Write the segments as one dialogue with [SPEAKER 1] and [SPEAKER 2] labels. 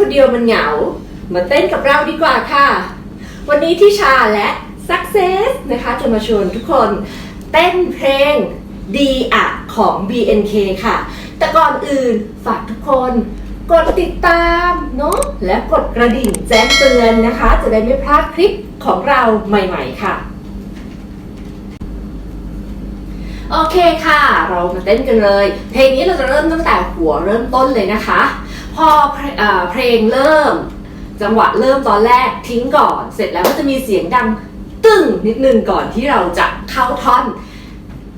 [SPEAKER 1] คนเดียวมันเหงา มาเต้นกับเราดีกว่าค่ะ วันนี้ที่ชาและ Success นะคะ จะมาชวนทุกคนเต้นเพลงดีอะของ BNK ค่ะ แต่ก่อนอื่นฝากทุกคนกดติดตามเนาะและกดกระดิ่งแจ้งเตือนนะคะ จะได้ไม่พลาดคลิปของเราใหม่ๆค่ะ โอเคค่ะ เรามาเต้นกันเลย เพลงนี้เราจะเริ่มตั้งแต่หัวเริ่มต้นเลยนะคะ พอเพลเอ่อเพลงเริ่ม จังหวะเริ่มตอนแรกทิ้งก่อน เสร็จแล้วก็จะมีเสียงดังตึ้งนิดนึงก่อนที่เราจะเข้าท่อน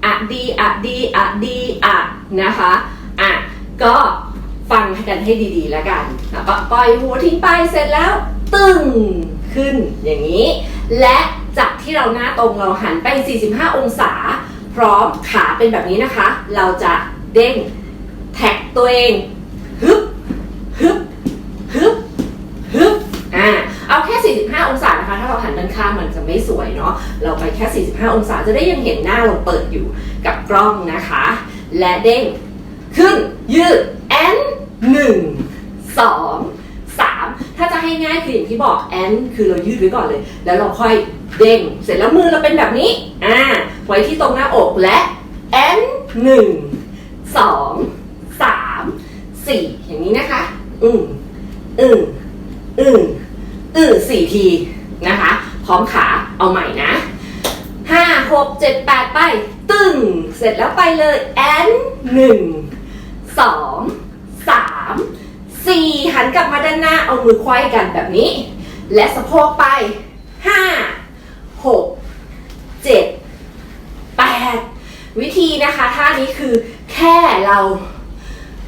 [SPEAKER 1] อะดีอะดีอะดีอะนะคะอะก็ฟังกันให้ดีๆแล้วกันแล้วก็ปล่อยหัวทิ้งไปเสร็จแล้วตึ้งขึ้นอย่างนี้ และจากที่เราหน้าตรงเราหันไป 45 องศา พร้อมขาเป็นแบบนี้นะคะ เราจะเด้งแท็กตัวเองฮึบฮึบฮึบฮึบอ่าเอาแค่ 45 องศานะคะ ถ้าเราหันข้างมันจะไม่สวยเนาะเราไปแค่ 45 องศาจะได้ยังเห็นหน้าเราเปิดอยู่กับกล้องนะคะ และเด้งขึ้นยืด n หนึ่งสองสามถ้าจะให้ง่ายคืออย่างที่บอก n คือเรายืดไว้ก่อนเลย แล้วเราค่อยเด้งเสร็จแล้วมือเราเป็นแบบนี้อ่าไว้ที่ตรงหน้าอกและ n หนึ่งสองสามสี่อย่างนี้นะคะ อืมอืมอืมอืมสี่ทีนะคะ พร้อมขาเอาใหม่นะห้าหกเจ็ดแปดไป ตึงเสร็จแล้วไปเลย n หนึ่งสองสามสี่หันกลับมาด้านหน้าเอามือควายกันแบบนี้ และสะโพกไปห้าหกเจ็ดแปดวิธีนะคะท่านี้คือแค่เรา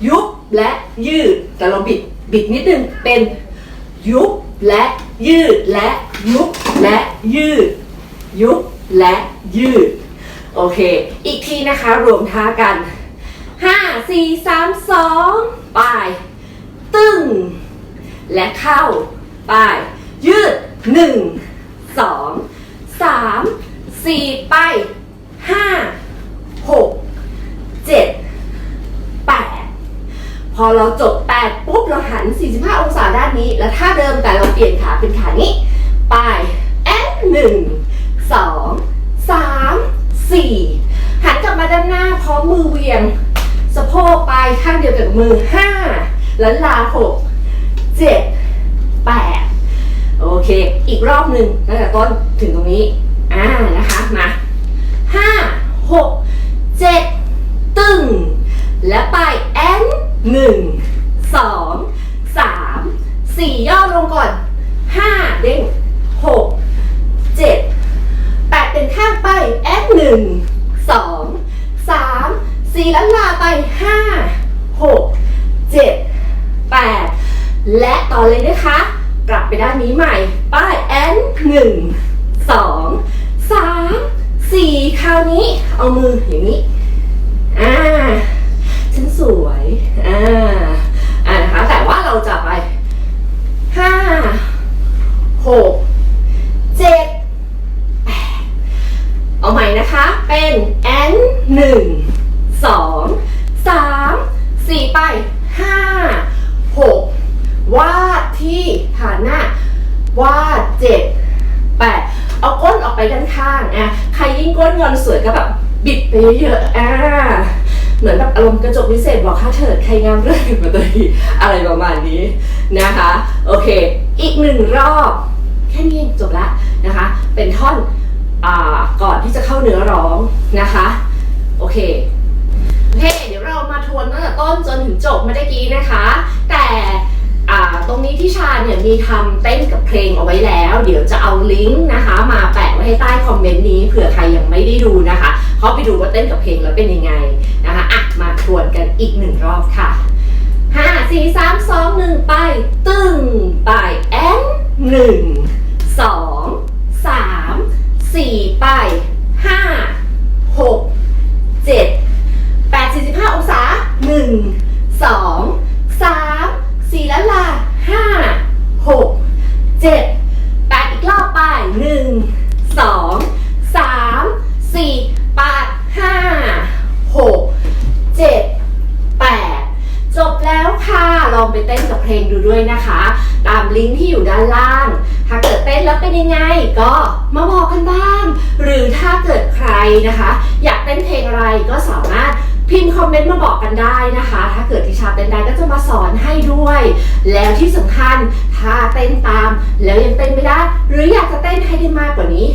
[SPEAKER 1] ยุบและยืดแต่เราบิดบิดนิดนึงเป็นยุบและ ยืดและยุบและยืด ยุบและยืด โอเค อีกทีนะคะ รวมท่ากันห้าสี่สามสองไปตึง และเข้า ไป ยืดหนึ่งสองสามสี่ไปห้าหกเจ็ดแปดพอเราจบแปดปุ๊บ เราหัน 45 องศาด้านนี้ แล้วท่าเดิมแต่เราเปลี่ยนขาเป็นขานี้ ไป n หนึ่งสองสามสี่หันกลับมาด้านหน้าพร้อมมือเวียง สะโพกไปข้างเดียวกับมือห้าแล้วลาหกเจ็ดแปดโอเค อีกรอบหนึ่งตั้งแต่ต้นถึงตรงนี้ อ่านะคะมาห้าหกเจ็ดตึง แล้วไป n หนึ่ง สองสามสี่ย่อลงก่อนห้าเด้งหกเจ็ดแปดเป็นข้างไป n หนึ่งสองสามสี่ล้วลาไปห้าหกเจ็ดแปดและต่อเลยนะคะ กลับไปด้านนี้ใหม่ ป้าย n หนึ่งสองสามสี่คราวนี้เอามืออย่างนี้ อ่า ฉันสวย อ่านะคะ แต่ว่าเราจะไปห้าหกเจ็ดแปดเอาใหม่นะคะ เป็น n หนึ่งสองสามสี่ไปห้าหกวาดที่ฐานหน้า วาดเจ็ดแปดเอาก้นออก ไปด้านข้างอะใครยิ่งก้นงอนสวยก็แบบบิดไปเยอะๆอ่าเหมือนแบบอารมณ์กระจกวิเศษบอกค่าเถิดใครงามเรื่องอยู่มาตัวดีอะไรประมาณนี้นะคะ โอเค อีกหนึ่งรอบ แค่นี้เองจบละนะคะ เป็นท่อนอก่อนที่จะเข้าเนื้อร้องนะคะ โอเคโอเค เดี๋ยวเรามาทวนตั้งแต่ต้นจนถึงจบเมื่อกี้นะคะ นี้ที่ชาเนี่ยมีทำเต้นกับเพลงเอาไว้แล้ว เดี๋ยวจะเอาลิงก์นะคะ มาแปะไว้ให้ใต้คอมเมนต์นี้เผื่อใครยังไม่ได้ดูนะคะเขาไปดูว่าเต้นกับเพลงแล้วเป็นยังไงนะคะอะมาทวนกันอีกหนึ่งรอบค่ะห้าสี่สามสองหนึ่งไป ตึงไปแอนหนึ่งสองสามสี่ไปห้าหกเจ็ด แปดสี่สิบห้าองศาหนึ่งสองสามสี่แล้วล่ะห้าหกเจ็ดแปดอีกรอบไปหนึ่งสองสามสี่แปดห้าหกเจ็ดแปดจบแล้วค่ะ ลอง ไปเต้นกับเพลงดูด้วยนะคะ ตามลิงก์ที่อยู่ด้านล่าง ถ้าเกิดเต้นแล้วเป็นยังไง ก็มาบอกกันบ้าง หรือถ้าเกิดใครนะคะ อยากเต้นเพลงอะไรก็สามารถพิมพ์คอมเมนต์มาบอกกันได้นะคะ ถ้าเกิดทิชาเต้นได้ก็จะมาสอนให้ด้วย แล้วที่สำคัญถ้าเต้นตาม แล้วยังเต้นไม่ได้ หรืออยากจะเต้นให้ได้มากกว่านี้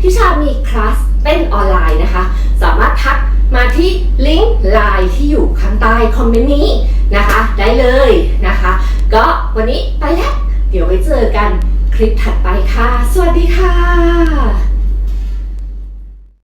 [SPEAKER 1] ทิชามีคลาสเต้นออนไลน์นะคะ สามารถทัก มาที่ลิงก์ไลน์ที่อยู่ข้างใต้คอมเมนต์นี้นะคะ ได้เลยนะคะ ก็วันนี้ไปแล้ว เดี๋ยวไว้เจอกันคลิปถัดไปค่ะ สวัสดีค่ะ